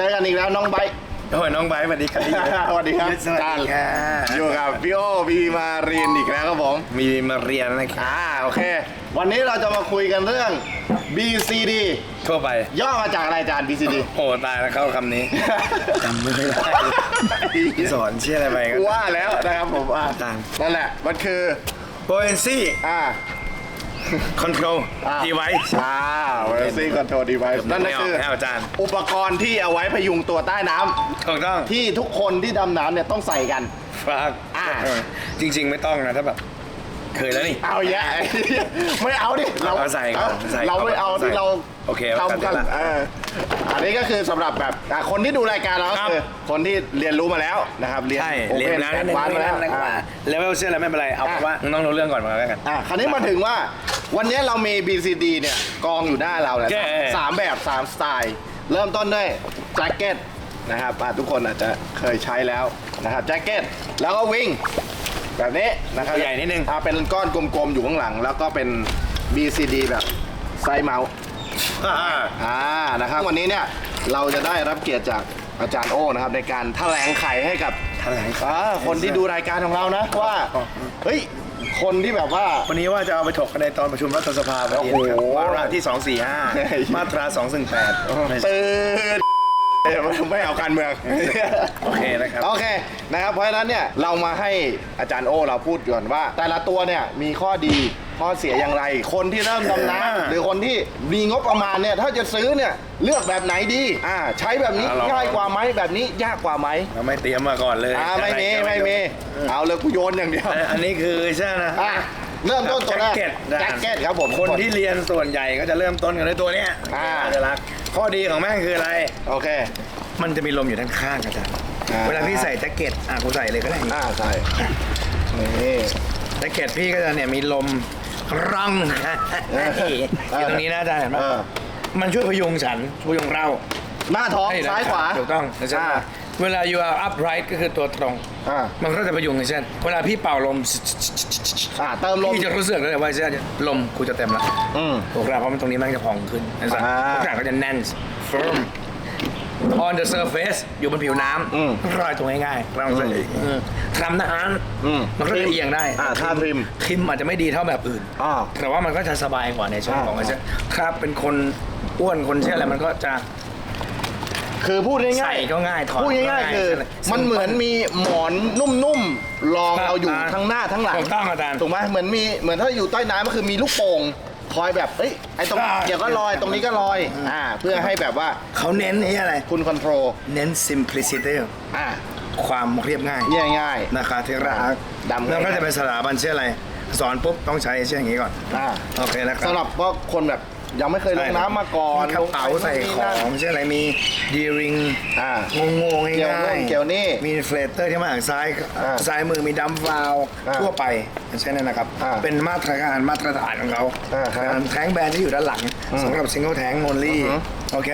จอกันอีกแล้วน้องไบร์ท โอ้ยน้องไบร์ทสวัสดีครับสวัสดีครับสวัสดีค่ะอยู่กับพี่โอพี่มาเรียนอีกแล้วครับผมมีมาเรียนนะครับอ่าโอเค วันนี้เราจะมาคุยกันเรื่อง BCD ทั่วไป ย่อมาจากอะไรอาจารย์ BCD โอ้ตายแล้วเข้าคำนี้ จำไม่ได้สอนเชื่ออะไรไปกันว่าแล้วนะครับผมอ่าอาจารย์นั่นแหละมันคือ Buoyancy อ่า Control อ่า Device อ่า Emergency Control Device นั่นก็คือไม่ออกแล้วอาจารย์อุปกรณ์ที่เอาไว้พยุงตัวใต้น้ำถูกต้องที่ทุกคนที่ดำน้ำเนี่ยต้องใส่กันฟากอ่าเออจริง ๆ ไม่ต้องนะถ้าแบบ เคยแล้วนี่ เอาแยะ ไม่เอาดิเราเอาใส่ก่อนใส่ก่อนเราไม่เอาที่เราโอเคทำกันเอากันเอออันนี้ก็คือสำหรับแบบอะคนที่ดูรายการเราก็ครับ คือคนที่เรียนรู้มาแล้วนะครับเรียนใช่โอเรียเพนนแล้วแอนิดดนึงวานมาแล้วนิดนึงอ่าเลเวลเชื่ออะไรไม่เป็นไรเอาอะเป็นว่าต้องรู้เรื่องก่อนมาแล้วกัน อะคราวนี้มาถึงว่า วันนี้เรามี BCD เนี่ยกองอยู่หน้าเราแหละแก้สามแบบสามสไตล์ เริ่มต้นด้วยแจ็คเก็ตนะครับอะทุกคนอาจจะเคยใช้แล้วนะครับแจ็คเก็ตแล้วก็วิ่ง แบบนี้นะครับตัวใหญ่นิดนึง อะเป็นก้อนกลมๆอยู่ข้างหลัง แล้วก็เป็น BCD แบบไซส์เมาส์ อ่าอ่านะครับ วันนี้เนี่ยเราจะได้รับเกียรติจากอาจารย์โอ้นะครับในการแถลงไขให้กับแถลงอ่าคนที่ดูรายการของเรานะว่า เฮ้ย คนที่แบบว่า วันนี้ว่าจะเอาไปถกกันในตอนประชุมรัฐสภาพอดีนะครับโอ้โหวาระที่เฮ้ย245 มาตรา 218ตื่นไม่เอาการเมือง โอเคนะครับ โอเคนะครับ เพราะฉะนั้นเนี่ยเรามาให้อาจารย์โอ้เราพูดก่อนว่า แต่ละตัวเนี่ยมีข้อดี ข้อเสียอย่างไร คนที่เริ่มดำน้ำหรือคนที่มีงบประมาณเนี่ยถ้าจะซื้อเนี่ยเลือกแบบไหนดีอ่าใช้แบบนี้อ่าลอง ง่ายกว่าไหมแบบนี้ยากกว่าไหมเราไม่เตรียมมาก่อนเลยอ่าไม่มีไม่มีเอาเลยกูโยนอย่างเดียวเอ่ออันนี้คือใช่นะ อะเริ่มต้นตัวแรกแจ็คเก็ตแจ็คเก็ตครับผม คนที่เรียนส่วนใหญ่ก็จะเริ่มต้นกันด้วยตัวเนี้ยอ่าจะรักข้อดีของแม่งคืออะไร โอเค มันจะมีลมอยู่ด้านข้างอาจารย์อ่า เวลาพี่ใส่แจ็คเก็ตอะกูใส่เลยก็ได้อ่าใช่นี่แจ็คเก็ตพี่ก็จะเนี่ยมีลม ร่องอยู่ตรงนี้นะอาจารย์เห็นไหมเออ มันช่วยพยุงฉันพยุงเราหน้าท้องให้ซ้ายขวาถูกต้องใช่ไหมอ่า เวลา you are upright ก็คือตัวตรง อ่า มันก็จะพยุงเช่นเวลาพี่เป่าลมอ่าเติมลมพี่จะรู้สึกเลยว่าเช่นลมกูจะเต็มล้วอืมถูกแล้วเพราะมันตรงนี้มันจะพองขึ้นนะจ๊ะอ่าทุกอย่างก็จะแน่น firm on the surface อยู่บนผิวน้อืมำรอยตัวง่ายๆเราจะอืมทำนะฮะ อืมมันก็จะเอียงได้อ่าท่าทริมทริมอาจจะไม่ดีเท่าแบบอื่นอ่าแต่ว่ามันก็จะสบายกว่าในช่วงอ่าของไอ้เช่นครับเป็นคนอ้วนคนเชื่ออะไรมันก็จะ คือพูดง่ายๆใส่ก็ง่ายถอดพูดง่ายก็ง่ายๆคือใช่ไหมมันเหมือนมีหมอนนุ่มๆรองเราอยู่อ่าทั้งหน้าทั้งหลังถูกต้องอาจารย์ถูกไหมเหมือนมีเหมือนถ้าอยู่ใต้น้ำก็คือมีลูกโป่งคอยแบบเอ้ยไอ้ตรงอ่าเดี๋ยวก็ลอยตรงนี้ก็ลอยอ่าเพื่อให้แบบว่าเขาเน้นนี่อะไร คุณคอนโทรลเน้น simplicity อ่า ความเรียบง่ายง่ายๆนะคะที่รักดำแล้วก็ง่ายๆจะเป็นสถาบันเชื่ออะไร สอนปุ๊บต้องใช้เชื่ออย่างนี้ก่อนอ่าโอเคนะครับสำหรับพวกคนแบบ ยังไม่เคยลงน้ำมาก่อนมีกระเป๋าใส่ของเชื่ออะไรมีดีริงอ่างงๆเกี่ยวง่านู่ยนเกี่ยวนี่ มีเฟลเตอร์ที่มาจากซ้ายอ่าซ้ายมือมีดัมฟาวอ่าทั่วไปใช่ไหมนะครับ อ่าเป็นมาตรการมาตรฐานของเขาอ่าครับแท้งแบรนด์ที่อยู่ด้านหลังสำหรับซิงเกิลแท้งโนลี่อือฮึ โอเค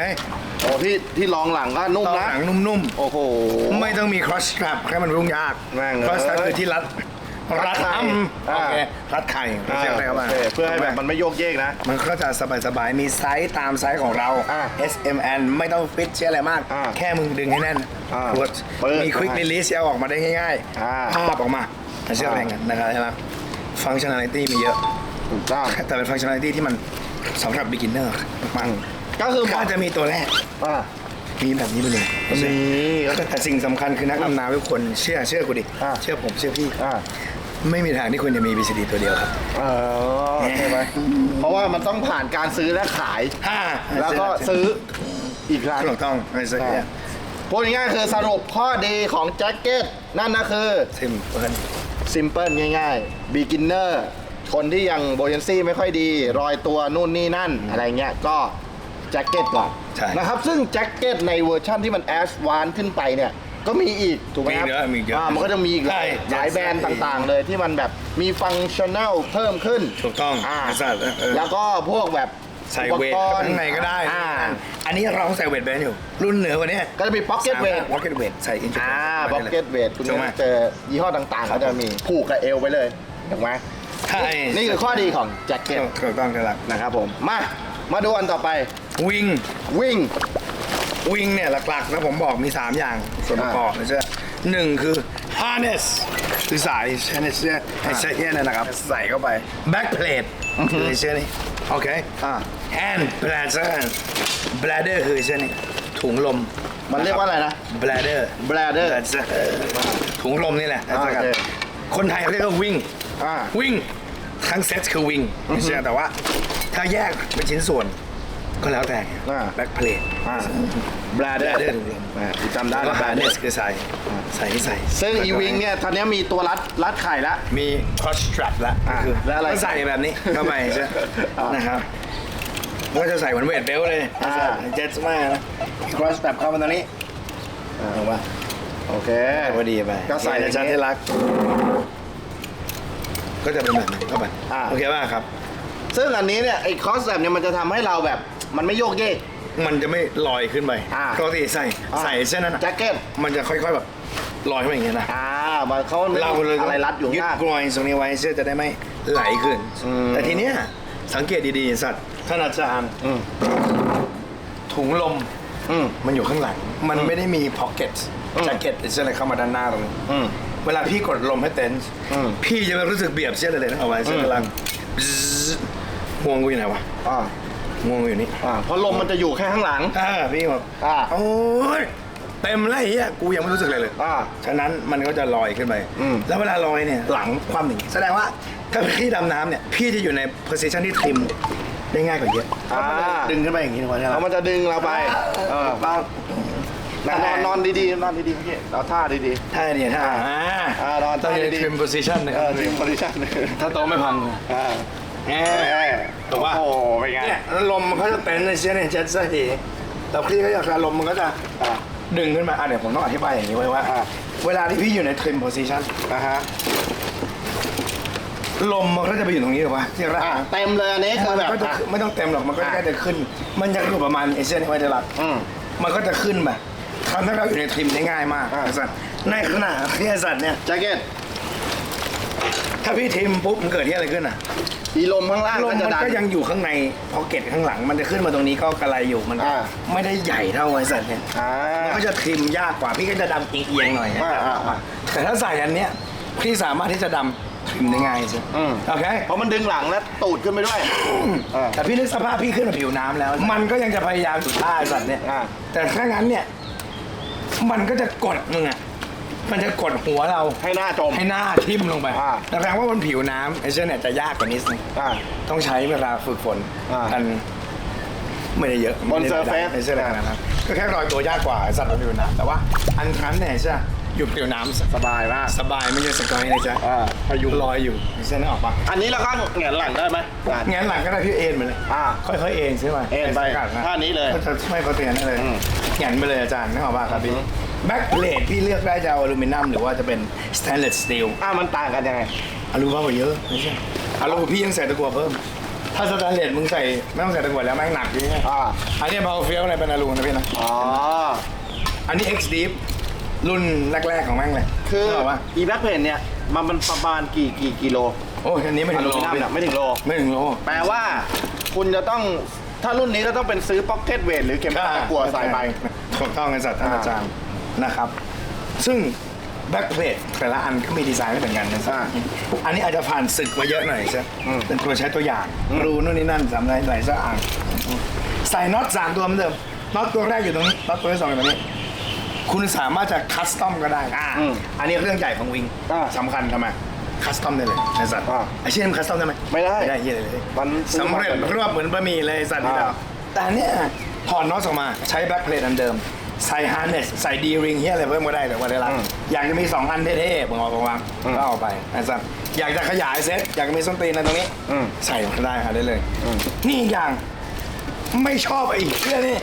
โอ้ที่ที่รองหลังก็นุ่มต่อนะหนังนุ่มโอ้โหๆไม่ต้องมี cross strap แค่มันรุ่งยากแม่ง cross strap เอ้ยคือที่รัด รัดไข่อ้ำอ่าโอเครัดไข่อ่าเรียกอะไรครับโอเคเพื่อให้แบบมันไม่โยกเยกนะ มันก็จะสบายๆ มีไซส์ตามไซส์ของเราอ่า S M N ไม่ต้องฟิตเชื่ออะไรมากอ่าแค่มึงดึงให้แน่นอ่าปวดเปิดมี quick release เอาออกมาได้ง่ายอ่าๆภาพออกมาเชื่ออะไรกันนะครับใช่ไหม functionality มีเยอะถูกต้องแต่เป็น functionality ที่มันสำหรับ beginner มากก็คือๆเหก็มาะจะมีตัวแรกอ่ามีแบบนี้ไปเลยนี่แต่สิ่งสำคัญคือนักดำน้ำทุกคนเชื่อเชื่อกูดิอ่าเชื่อผมเชื่อพี่อ่า ไม่มีทางที่คุณจะมี BCD ตัวเดียวครับ เออใช่ไหมเพราะว่ามันต้องผ่านการซื้อและขาย ห้าแล้วก็ซื้ออีกครั้ง ถูกต้องไม่ใช่ใช่ พูดง่ายๆคือสรุปข้อดีของแจ็คเก็ต นั่นนะคือ ซิมเปิล simple ง่ายๆ beginner คนที่ยังโบยันซี่ไม่ค่อยดี รอยตัวนู่นนี่นั่น อะไรเงี้ยก็แจ็คเก็ตก่อนใช่ นะครับ ซึ่งแจ็คเก็ตในเวอร์ชั่นที่มันแอสวานขึ้นไปเนี่ย ก็มีอีกถูกไหมครับมีเยอะมีเยอะอ่ามันก็จะมีอีกหลายใช่หลายแบรนด์ต่างๆ เลยที่มันแบบมีฟังชั่นแนลเพิ่มขึ้นถูกต้องอ่าไอ้สัตว์เออเออ แล้วก็พวกแบบใส่อุปเวทกรณ์ข้างในก็ได้ อ่าอันนี้เราใส่เวทแบนด์อยู่ รุ่นเหนือกว่านี้ก็จะมี pocket weight พ็อกเก็ตเวทใส่อินอ่าบ็อกเก็ตเวทคุณถูกไหมเจอยี่ห้อต่างๆเขาจะมีผูกกับเอวไปเลยถูกไหมใช่นี่คือข้อดีของแจ็คเก็ตถูกต้องครับนะครับผมมามาดูอันต่อไป วิ่งวิ่ง วิงเนี่ยหลักๆนะผมบอกมี 3 อย่างส่วนประกอบนะเจ้าหนึ่งคือ harness คือสาย harness เนี่ยไอ้เชือกเนี่ยนะครับ ใส่เข้าไป back plate คือไอ้เชือกนี้โอเคอ่า and bladder bladder คือไอ้เชือกนี้ถุงลมมันเรียกว่าอะไรนะ bladder bladder bladder ถุงลมนี่แหละอ่าโอเคคนไทยเขาเรียกว่าวิ่งอ่าวิ่งทั้งเซตคือวิ่งไม่ใช่แต่ว่า ถ้าแยกเป็นชิ้นส่วน ก็แล้วแต่อ่า แบ็คเพลทอ่าบลาเดอร์ bladder ถุงลมกูจำได้แล้วก็บลาเดอ harness ร์คือใส่ใส่ที่ใส่ซึ่งอีวิงเนี่ยตอนนี้มีตัวรัดรัดไข่ละ มี cross strap แล้วอ่าคือแล้วอะไรก็ใส่แบบนี้ เข้าไปใช่ไหมอ่าน นะครับก็จะใส่เหมือนเวทเบลต์เลยอ่า เจ็ตมากนะ cross strap เข้ามาตรงนี้ถูกปะ โอเค พอดีไปก็ใส่นะจ๊ะที่รัก ก็จะเป็นแบบนี้เข้าไปอ่า โอเคป่ะครับ ซึ่งอันนี้เนี่ยไอ้คอสแบบเนี่ยมันจะทำให้เราแบบมันไม่โยกเยก มันจะไม่ลอยขึ้นไปอ่า ปกติใส่ใส่เส้นนั้นน่ะแจ็คเก็ตมันจะค่อยๆแบบลอยขึ้นมาอย่างเงี้ยนะ อ่ามันเขาเราเลยอะไรรัดอยู่ยึดข้างกลอยตรงนี้ไว้เสื้อจะได้ไม่ไหลขึ้น อืม แต่ทีเนี้ยสังเกตดีๆสัตว์ท่านอาจารย์อืมถุงลมอืม มันอยู่ข้างหลัง มันไม่ได้มีพ็อกเก็ตอืมแจ็คเก็ตเสื้ออะไรเข้ามาด้านหน้าตรงนี้อืมเวลาพี่กดลมให้เต็นท์อืมพี่จะไม่รู้สึกเบียบเสื้อเลยนะเอาไว้เสื้ออืมกำลัง ห่วงกูอยู่ไหนวะอ่าห่วงกูอยู่นี่อ่า เพราะลมมันจะอยู่แค่ข้างหลัง อ่าพี่บอกอ่า โอ้ยเต็มแล้วไอ้เฮียกูยังไม่รู้สึกอะไรเลย อ่า ฉะนั้นมันก็จะลอยขึ้นไป อืม แล้วเวลาลอยเนี่ยหลังความหนึ่างงี้แสดงว่าถ้าพี่ดำน้ำเนี่ย พี่จะอยู่ใน position ที่ทริมได้ง่ายกว่าเยอะอ่าดึงขึ้นไปอย่างนี้ถูกไหมคแล้รัวบมันจะดึงเราไป เออบ้างนอนนอนดีๆ นอนดีๆพี่เอาท่าดีท่าเนี่ยท่าอ่านอนต้องอยู่ในท่าดีๆ trim position นะๆคเอรับอทีมโพซิชั่นถ้าโต๊ะไม่พัง อ่า แหเอมอถูกปะโอ้โหเป็นไงเนี่ยแล้วลมมันก็จะเต็นในเช่นเนี่ยเจ็ตสกีแต่พี่ก็อยากลมมันก็จะอ่าดึงขึ้นมาอะเดี๋ยวผมต้องอธิบายอย่างนี้ไว้ว่าอ่าเวลาที่พี่อยู่ใน trim position อ่าฮะลมมันก็จะไปอยู่ตรงนี้ถูกปะที่รักอ่าเต็มเลยอันนี้คือมันแบบก็จะอะไม่ต้องเต็มหรอกมันก็อะแค่จะขึ้น มันจะอยู่ประมาณเอเชียนไว้จะรักอืมมันก็จะขึ้นมาทำให้เราอยู่ในทริมได้ง่ายมากอะไอ้สัตว์ในขณะที่ไอ้สัตว์เนี่ยแจ็คเก็ตถ้าพี่ทริมปุ๊บมันเกิดที่อะไรขึ้นอะ อีลมข้างล่างลมก็จะมันดัน ก็ยังอยู่ข้างในพ็อกเก็ตข้างหลัง มันจะขึ้นมาตรงนี้ก็กระไรอยู่มันอ่า ไม่ได้ใหญ่เท่าไอ้สัตว์เนี่ยอ่า มันก็จะทริมยากกว่าพี่ก็จะดำเอียงๆหน่อย อ่าอ่าอ่าแต่ถ้าใส่อันเนี้ยพี่สามารถที่จะดำทริมได้ง่ายใช่อืม โอเค เพราะมันดึงหลังและตูดขึ้นไปด้วยอ่า แต่พี่นึกสภาพพี่ขึ้นมาผิวน้ำแล้ว มันก็ยังจะพยายามสุดท่าไอ้สัตว์เนี่ยอ่า แต่ถ้างั้นเนี่ย มันก็จะกดมึงอะ มันจะกดหัวเราให้หน้าจม ให้หน้าทิ่มลงไปอ่าแสดงว่าบนผิวน้ำไอ้เช่นเนี่ยจะยากกว่านิดนึงอ่าต้องใช้เวลาฝึกฝนอ่ากันไม่ได้เยอะบนไม่ได้ surface ไอ้เช่นขนาดนั้นก็แค่รอยตัวยากกว่าไอ้สัตว์บนผิวน้ำแต่ว่าอันทันเนี่ยใช่ปะอยู่ผิวน้ำสบายมาก สบายไม่ใช่สกอยนะจ๊ะอ่า พายุลอยอยู่ไอ้เช่นนึกออกปะอันนี้เราก็เหงียนหลังได้ไหมอ่างั้นหลังก็ได้พี่เอ็นไปเลยอ่าค่อยๆเอ็นใช่ไหมเอ็นไปสกัดะท่านี้เลยก็จะไม่ปกตินั่นเลยอืมแหงนไปเลยอาจารย์นึกออกป่ะครับพี่ แบ็คเพลทพี่เลือกได้จะเอาอลูมิเนียมหรือว่าจะเป็นสแตนเลสสตีลอ่ามันต่างกันยังไง อลูมากกว่าเยอะไม่ใช่อลูพี่ยังใส่ตะกั่วเพิ่ม ถ้าสแตนเลสมึงใส่ไม่ต้องใส่ตะกั่วแล้วแม่งหนักอยู่เนี่ยอ่าอันนี้เบาเฟี้ยวอะไรเป็นอลูนะพี่นะ อ๋อ อันนี้ X Deep รุ่นแรกๆของแม่งเลยคือนึกออกป่ะอีแบ็คเพนเนี่ยมันมันประมาณกี่กี่กิโลโอ้ยอันนี้ไม่อถึงลูโลมิเนียมพี่เนี่ยไม่ถึงโล ไม่ถึงโล แปลว่าคุณจะต้องถ้ารุ่นนี้ก็ต้องเป็นซื้อพ็อกเก็ตเวทหรือเข็มขัดตะกั่วใส่ไปถูกต้องไอ้สัตว์ท่านอ่าอาจารย์ นะครับ ซึ่งแบ็คเพลทแต่ละอันก็มีดีไซน์ไม่เหมือนกันนะอ่าอันนี้อาจจะผ่านศึกมาเยอะหน่อยใช่อืม เป็นตัวใช้ตัวอย่าง รูนู่นนี่นั่นสามหลายหลายสักอ่างใส่น็อตสามตัวเหมือนเดิมน็อตตัวแรกอยู่ตรงนี้น็อตตัวที่สองอยู่ตรงนี้ คุณสามารถจะคัสตอมก็ได้อ่าอืมอันนี้เรื่องใหญ่ของวิงอ่าสำคัญทำไมคัสตอมได้เลยไอ้สัตว์อ่าไอ้เช่นคัสตอมได้ไหมไม่ได้ไม่ได้เหี้ยเลยมันซื้อสำมาเร็จก่อนรวบเหมือนบะหมี่เลยไอ้สัตว์นี่อ่า เราแต่อันเนี่ยถอดน็อตออกมาใช้แบ็คเพลทอันเดิม ใส่ฮาร์เนสใส่ดีริงเฮียอะไรเพิ่มก็ได้แต่ว่าได้ละอืมอยากจะมีสองอันเท่ๆผมเอาไปวางอืมก็เอาไปไอ้สัตว์อยากจะขยายเซ็ตอยากมีส้นตีนอะไรตรงนี้อืมใส่มาได้ค่ะได้เลยอืมนี่อีกอย่างไม่ชอบไอ้เรื่องนี้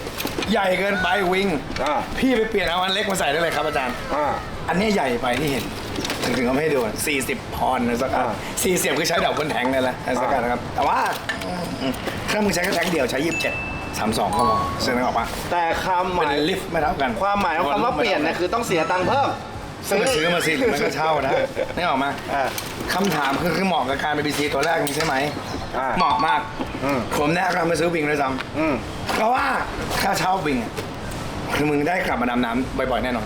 ใหญ่เกินไปวิงอ่าพี่ไปเปลี่ยนเอาอันเล็กมาใส่ได้เลยครับอาจารย์อ่าอันนี้ใหญ่ไปที่เห็นถึงถึงเอามาให้ดู40พอนด์นะสักอันอ่าสี่สิบคือใช้ดอกบนแทงเลยแหละนะสักอันนะครับ แต่ว่าอืมถ้ามึงใช้แค่แทงเดียวใช้ 27 32ก็พอเส้นนึกออกปะแต่คำหเป็มายนลิฟต์ไม่เท่ากันความหมายของคำว่าเปลี่ยนเนี่ยคือต้องเสียตังค์เพิ่มซื้อซื้อมาสิหรือไม่ก็เช่านะนึกออกมาอ่าคำถามคือคือเหมาะกับการเป็นบีซีตัวแรกนี้ใช่ไหมอ่าเหมาะมากอืมผมแนะนำไปซื้อวิงเลยซ้อืมำเพราะว่าค่าเช่าวิงอะคือมึงได้กลับมาดำน้ำบ่อยๆแน่นอน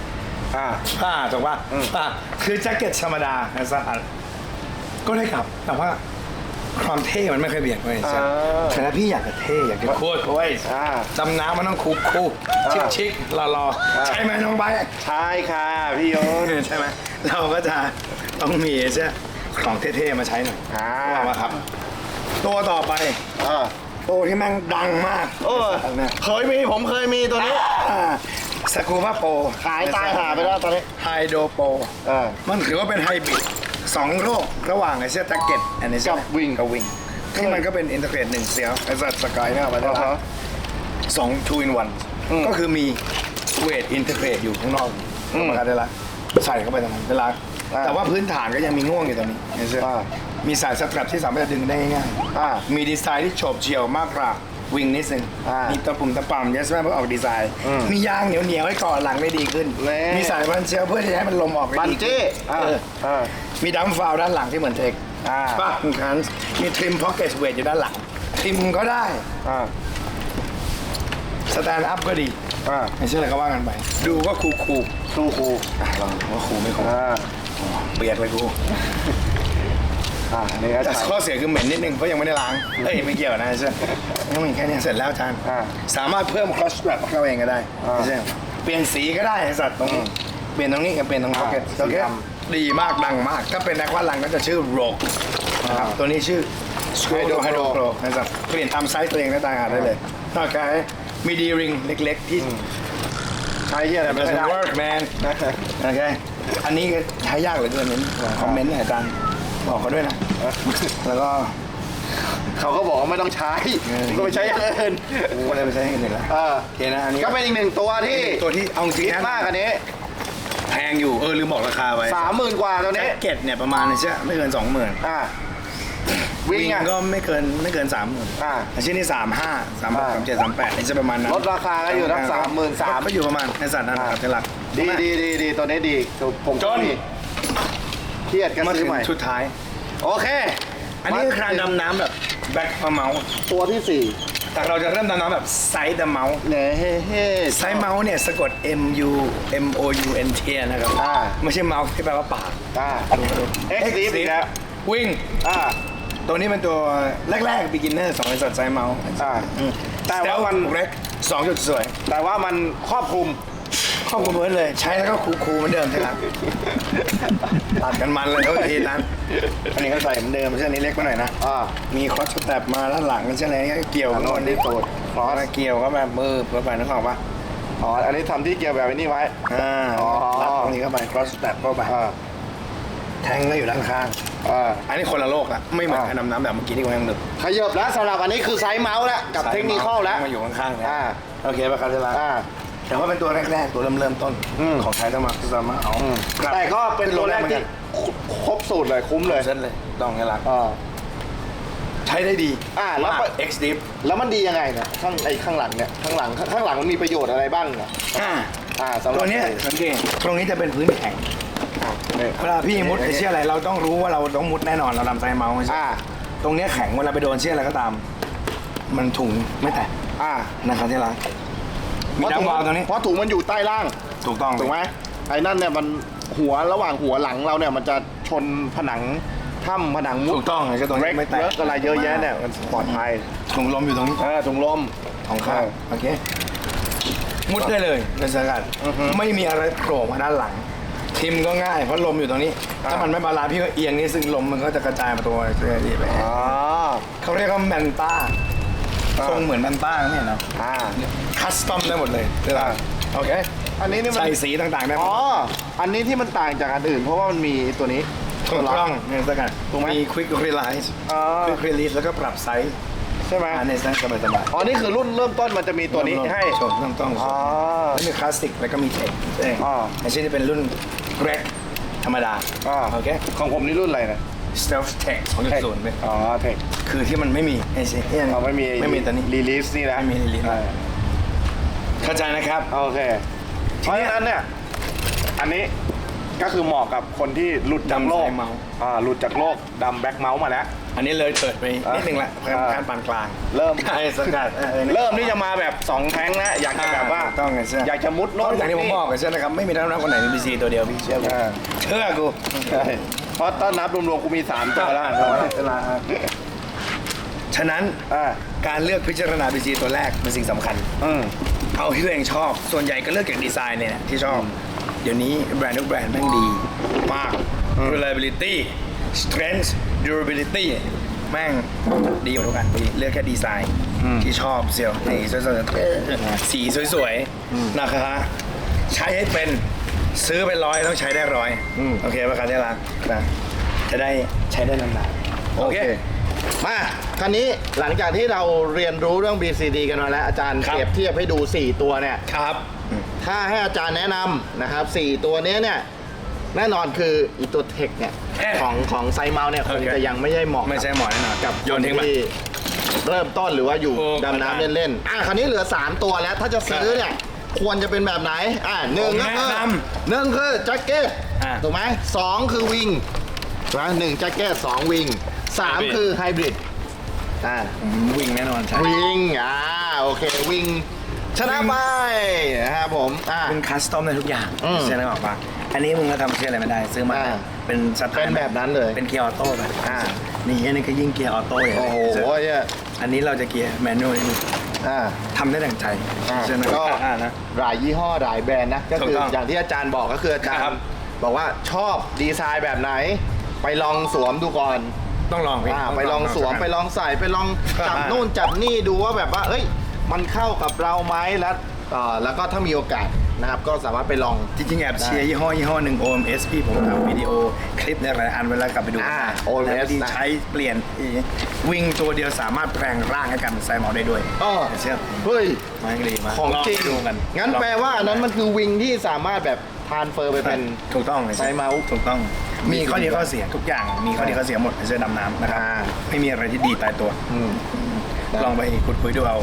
อ่าอ่าถูกป่ะอืมอ่าคือแจ็คเก็ตธรรมดานะสะอาดก็ได้กลับแต่ว่า ความเท่มันไม่เคยเปลี่ยนไปใช่แต่ถ้าพี่อยากจะเท่อยากจะโค้ดโอ้ยอ่าดำน้ำมันต้องคูลคูลชิคอ่าชิครอรออ่าใช่ไหมน้องใบร์ทใช่ค่ะพี่โยนใช่ไหมเราก็จะต้องมีใช่ของเท่ๆมาใช้หน่อยอ่าว่ามาครับ ตัวต่อไปอ่าตัวที่แม่งดังมากโอ้ยเนี่ยเคยมีผมเคยมีตัวนี้สกูมาโปขายตายหาไปแล้วตอนนี้ไฮโดโปอ่ามันถือว่าเป็นไฮบริด สองโรคระหว่างไอ้เสื้อแจ็คเก็ตอันนี้กับวิ่ง กับวิงที่มันก็เป็นอินเทอร์เกรตหนึ่งเสียวไอ้สัตว์สกายเนี่ยมาได้อ่าละฮะ สองทูอินวันอืมก็คือมีเวทอินเทอร์เกรตอยู่ข้างนอกอืมมาได้ละใส่เข้าไปตรงนั้นได้ละอ่าแต่ว่าพื้นฐานก็ยังมีง่วงอยู่ตรงนี้เห็นไหมอ่ามีสายสตรัปที่สามารถจะดึงได้ง่ายอ่าๆมีดีไซน์ที่โฉบเฉี่ยวมากกว่า วิงนิดนึงมีตะปุ่มตะป่ำยัสแม่เพื่อออกดีไซน์ อืมมียางเหนียวเหนียวๆให้ก่อนหลังได้ดีขึ้น แน่ มีสายพันเชลเพื่อที่จะให้มันลมออกได้บันดีขึ้เจ้อ่าเอออ่า มีดัมฟาวด้านหลังที่เหมือนเทคอ่า ป้าคันมีทริมพ็อกเก็ตเวทอยู่ด้านหลังทริมก็ได้อ่าสแตนด์อัพก็ดีอ่าไม่ใช่อะไรก็ว่ากันไป ดูก็คูคูลสู้ครูๆอะลองว่าคูลไม่คูลอ่าเปียกเลยกู อ่านี่ก็แต่ใช่ข้อเสียคือเหม็นนิดนึงเพราะยังไม่ได้ล้างเอ้ยไม่เกี่ยวนะใช่ยังมีแค่เนี้ยเสร็จแล้วอาจารย์อ่าสามารถเพิ่ม cross strap เข้าเองก็ได้อ่าไม่ใช่เปลี่ยนสีก็ได้ไอ้สัตว์ตรงนี้เปลี่ยนตรงนี้กับเปลี่ยนตรงอ่า pocket สีโอเคดดีมากดังมาก ถ้าเป็นนักวาดหลังก็จะชื่อ rogue นะครับตัวนี้ชื่อ Hydro Pro Hydro Pro นะครับเปลี่ยนตามไซส์ตัวเองได้ต่างหากได้เลยนอกจากมีดีริงเล็กๆที่ใช้เหี้ยอะไรไม่ doesn't ได้ work man โอเค อันนี้ก็ใช้ยากเหลือเกินนี้คอมเมนต์หน่อยอาจารย์ บอกเขาด้วยนะ แล้วก็เขาก็บอกว่าไม่ต้องใช้เออก็ไปใช้อย่างอื่นกูก็เลยไปใช้ให้กันเลยละเออโอเคนะอันนี้ก็เป็นอีกหนึ่งตัวที่ตัวที่เอาจริงคิดนะมากอันนี้ แพงอยู่เออลืมบอกราคาไว้สามหมื่นกว่าตัวแจ็นี้คเก็ตเนี่ยประมาณเนี่ยใช่ไม่เกินสองหมื่นอ่าวิ่วิ่งงอะก็ไม่เกินไม่เกินสามหมื่นอ่าอาชิ้นนี้สามห้าสามหกอ่าสามเจ็ดสามแปดนี่จะประมาณนั้นลดราคาก็อยู่ทั้ง33,000 ก็อยู่ประมาณในสัตว์นั้นนะครับที่รักดีดีดีดีตัวนี้ดีผมจน มี เครียดก็มาซื้ถึองใหม่ ชุดท้าย โอเคอันนี้คือการดำน้ำแบบแบ็คเมาส์ตัวที่สี่แต่เราจะเริ่มดำน้ำแบบไซด์เดเมาส์เนี่ยเฮ้เฮ้ไซส์เมาส์เนี่ยสะกด M U M O U N T นะครับอ่าไม่ใช่เมาส์ที่แปลว่าปากอ่า ดูดู X Deep อีกแล้ว วิ่ง อ่าตัวนี้เป็นตัวแรกๆ beginner สองบริษัทไซส์เมาส์อ่า แต่ว่ามันเร็กสองจุดสวย แต่ว่ามันครอบคลุม ครอบคลุมเบิร์ดเลย ใช้แล้วก็คูลๆเหมือนเดิมใช่ไหมตัดกันมันเลยเท่าทีนั้นอันนี้ก็ใส่เหมือนเดิมเช่นนี้เล็กไปหน่อยนะ อ่ามีคอสสแตปมาด้านหลังเช่นนี้เกี่ยวอันโน้นนี่ตูดคอสเกี่ยวก็แบบมือเพื่อไปนึกออกปะอ๋อ อันนี้ทำที่เกี่ยวแบบนี้ไว้ อ่าอ๋อรัดตรงนี้เข้าไปคอสสแตปเข้าไปอ่าแทงก็อยู่ด้านข้างอ่าอันนี้คนละโลกละไม่เหมือนอ่าการดำน้ำแบบเมื่อกี้ที่ผมยังนึกขยับแล้วสำหรับอันนี้คือไซส์เมาส์แล้วกับเทคนิคอลแล้วมาอยู่ข้างๆเนี่ยอ่าโอเคป่ะครับที่รักอ่า แต่ว่าเป็นตัวแรกๆ ตัวเริ่มเริ่มต้นอืมของไทยต้องมาที่สามารถเอาอืมครับแต่ก็เป็นตัวแรกที่ครบสูตรเลยคุ้มเลยเส้นเลยต้องไงล่ะอ่า ใช้ได้ดีอ่าแล้วมากไป X Deep แล้วมันดียังไงเนี่ยข้างไอ้ข้างหลังเนี่ยข้างหลังข้างหลังมันมีประโยชน์อะไรบ้างเนี่ยอ่า อ่าสำหรับตัวเนี้ยสังเกตตรงนี้จะเป็นพื้นแข็งเนี่ยเวลาพี่มุดไอ้เชี่ยอะไร เราต้องรู้ว่าเราต้องมุดแน่นอนเราดำไซเมาส์ใช่ไหมอ่า ตรงเนี้ยแข็งเวลาไปโดนเชี่ยอะไรก็ตาม มันถุงไม่แตกอ่า นะครับที่รัก มีดัมวาล์วตรงนี้ เพราะถุงมันอยู่ใต้ล่าง ถูกต้องถูกไหมไอ้นั่นเนี่ยมันหัวระหว่างหัวหลังเราเนี่ยมันจะชนผนังถ้ำผนังมุถูกต้องไอ้เจ้าตัวเร็นี้กไม่แตกเลิกอะไรเยอะแยะเนี่ยมันปลอดภัยถุงลมอยู่ตรงนี้เออถุงลมของข้างโอเคมุดได้เลยเป็นสกัดอือฮึไม่มีอะไรโผล่มาด้านหลังทิมก็ง่ายเพราะลมอยู่ตรงนี้อ่าถ้ามันไม่บาลานซ์พี่ก็เอียงนี่ซึ่งลมมันก็จะกระจายมาตัวเสื้อดีไปอ๋อเขาเรียกว่าแมนต้าอ่าทรงเหมือนแมนต้าเนี่ยเนาะอ่า คัสตอมได้หมดเลยเวลาอ่าโอเคอันนี้นี่มันใส่สีต่างๆได้หมอ๋ดออันนี้ที่มันต่างจากอันอื่น เพราะว่ามันมีตัวนี้ถูกต้องเนี่ยสกัดถูกไหมมี quick release อ๋อ quick release แล้วก็ปรับไซส์ใช่ไหมอ่าในไซส์สบายๆอ๋อนี่คือรุ่นเริ่มต้นมันจะมีตัวนี้ให้ชมต้องต้องอ๋อแล้วมีคลาสสิกแล้วก็มีเทคเองอ๋ออันนี้เป็นรุ่นแกร็กธรรมดาอ่าโอเคของผมนี่รุ่นอะไรเนี่ย stealth tech 2.0เป็นอ๋อเทคคือที่มันไม่มีไอ้สิเอาไม่มีไม่มีตัวนี้รีลิสนี่นะไม่มี release อ่า เข้าใจนะครับ โอเค เพราะฉะนั้นเนี่ย อันนี้ก็คือเหมาะกับคนที่หลุดจากโลกดำสายเมาส์อ่าหลุดจากโลกดำแบ็คเมาส์มาแล้ว อันนี้เลยเถิดไปนิดนึงละอ่า การปานกลางเริ่มไอ้สกัดออเริ่มที่จะมาแบบสองแท้งนะอยากจะแบบว่าถูกต้องไงเชื่ออยากจะมุดนโน่อกนจากที่ผมบอกไงเชื่อนะครับ ไม่มีนักนักคนไหนมีบีซีตัวเดียวพี่เชื่อกูอ่าเชื่อกูใช่เพราะต้อนนับรวมๆกูมีสามตัวแล้วเวลาฉะนั้นอ่าการเลือกพิจารณาบีซีตัวแรกเป็นสิ่งสำคัญ อืม เอาที่ตัวเองชอบ ส่วนใหญ่ก็เลือกจากดีไซน์เนี่ยที่ชอบ เดี๋ยวนี้แบรนด์ทุกแบรนด์แม่งดีมาก reliability strength durability แม่งดีหมดทุกอันพี่เลือกแค่ดีไซน์ที่ชอบเสียวสีสวยๆสีสวยๆนะคะใช้ให้เป็นซื้อเป็นร้อยต้องใช้ได้ร้อยอืมโอเคป่ะครับที่รักนะจะได้ใช้ได้นานๆโอเค มาคันนี้หลังจากที่เราเรียนรู้เรื่อง BCD กันมาแล้ว อาจารย์ครับ เปรียบเทียบให้ดู 4 ตัวเนี่ย ครับ ถ้าให้อาจารย์แนะนำนะครับ 4 ตัวเนี้ยเนี่ย แน่นอนคืออีตัวเทคเนี่ย เอ๊ะของของไซเมาเนี่ยคงโอเคจะยังไม่ใช่เหมาะไม่ใช่หมอแน่นอนกับโยนทิ้งไปที่เริ่มต้นหรือว่าอยู่โอ้ดำน้ำอาจารย์เล่นๆอะคันนี้เหลือ 3 ตัวแล้ว ถ้าจะซื้อเนี่ย ควรจะเป็นแบบไหน อะหนึ่งผมก็คือแนะนหนึ่งคือแจ็คเก็ตอะ ถูกไหมสองคือวิง นะหนึ่งแจ็คเก็ตสองวิงสามไฮบริดคือไฮบริดอ่าวิ่งแน่นอนใช่วิงอ่าโอเควิงชนะไปนะครับผมอ่า เป็นคัสตอมในทุกอย่างอืมใช่ไหมบอกปะอันนี้มึงก็ทำเชื่ออะไรไม่ได้ ซื้อมาอ่าเป็นสไตล์เป็นแบบนั้นเลยเป็นเกียร์ออโต้แบบอ่า นี่อันนี้ก็ยิ่งเกียร์ออโต้อย่างโอ้โหนี้เนี่ยอันนี้เราจะเกียร์แมนนวลนี่อ่า ทำได้ดั่งใจอ่าใช่ไหมก็ อ่านะ หลายยี่ห้อหลายแบรนด์นะ ก็คือถูกต้องอย่างที่อาจารย์บอกก็คืออาจารครัย์บบอกว่าชอบดีไซน์แบบไหน ไปลองสวมดูก่อน ต้องลองพี่อ่าไปลองสวมไปลองใส่ไปลองจับอ่านู่นจับนี่ดูว่าแบบว่าเอ้ยมันเข้ากับเราไหมแล้วเอ่อแล้วก็ถ้ามีโอกาสนะครับก็สามารถไปลอง จริงๆแอบเชียร์ยี่ห้อยี่ห้อหนึ่ง OMS พี่ผมทำวิดีโอคลิปเนี่ยหลายอันเวลากลับไปดูอ่าแล้ว OMS ที่นะ ใช้เปลี่ยนวิ่งตัวเดียวสามารถแปลงร่างให้กันเป็นไซมอลได้ด้วยอ้อเชื่อเฮ้ยมาดีมากของจริงลดูกันงั้นแปลว่าอันนั้นมันคือวิงที่สามารถแบบ ทานเฟอร์ไปเป็นถูกต้องเลยไซเมาส์ ถูกต้อง มีข้อดีข้อเสียทุกอย่าง มีข้อดีข้อเสียหมดในเสื้อดำน้ำนะครับอ่าไม่มีอะไรที่ดีตายตัวอืมลองไปคุยคุยดูเอา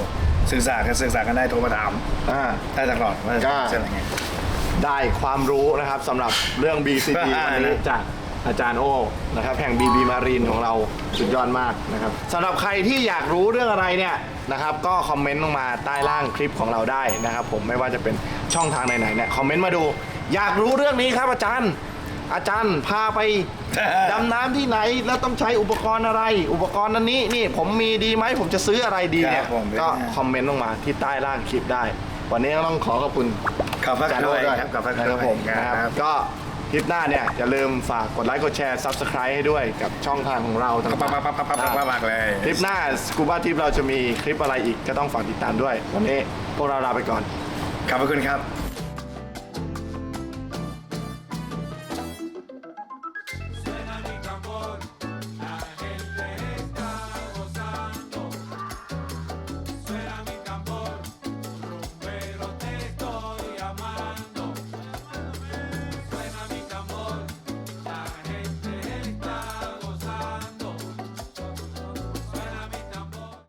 สื่อสารกันสื่อสารกันได้โทรมาถามอ่าได้ตลอดว่าก็เสื้ออะไรไงได้ความรู้นะครับสำหรับเรื่อง BCD อ่าวันนี้นะจากอาจารย์โอนะครับแห่ง BB Marine ของเราสุดยอดมากนะครับสำหรับใครที่อยากรู้เรื่องอะไรเนี่ยนะครับก็คอมเมนต์ลงมาใต้ล่างคลิปของเราได้นะครับผมไม่ว่าจะเป็นช่องทางไหนๆเนี่ยคอมเมนต์มาดู อยากรู้เรื่องนี้ครับอาจารย์ อาจารย์พาไป ดำน้ำที่ไหนแล้วต้องใช้อุปกรณ์อะไร อุปกรณ์นั้นนี้นี่ผมมีดีไหมผมจะซื้ออะไรดีเนี่ยครับผม ก็คอมเมนต์ลงมาที่ใต้ล่างคลิปได้ วันนี้ก็ต้องขอขอบคุณขอบพระอาจารย์คุโอณด้วยครับขอบพระคุณนะครับผมคนะครัรับบก็คลิปหน้าเนี่ยอย่าลืมฝากกดไลค์กดแชร์ Subscribe ให้ด้วยกับช่องทางของเราต่างปั๊บปั๊บปั๊บปั๊บปั๊บปั๊บปั๊บเลยคลิปหน้าสกูบ้าทิปเราจะมีคลิปอะไรอีกก็ต้องฝากติดตามด้วย วันนี้พวกเราลาไปก่อน ขอบพระคุณครับ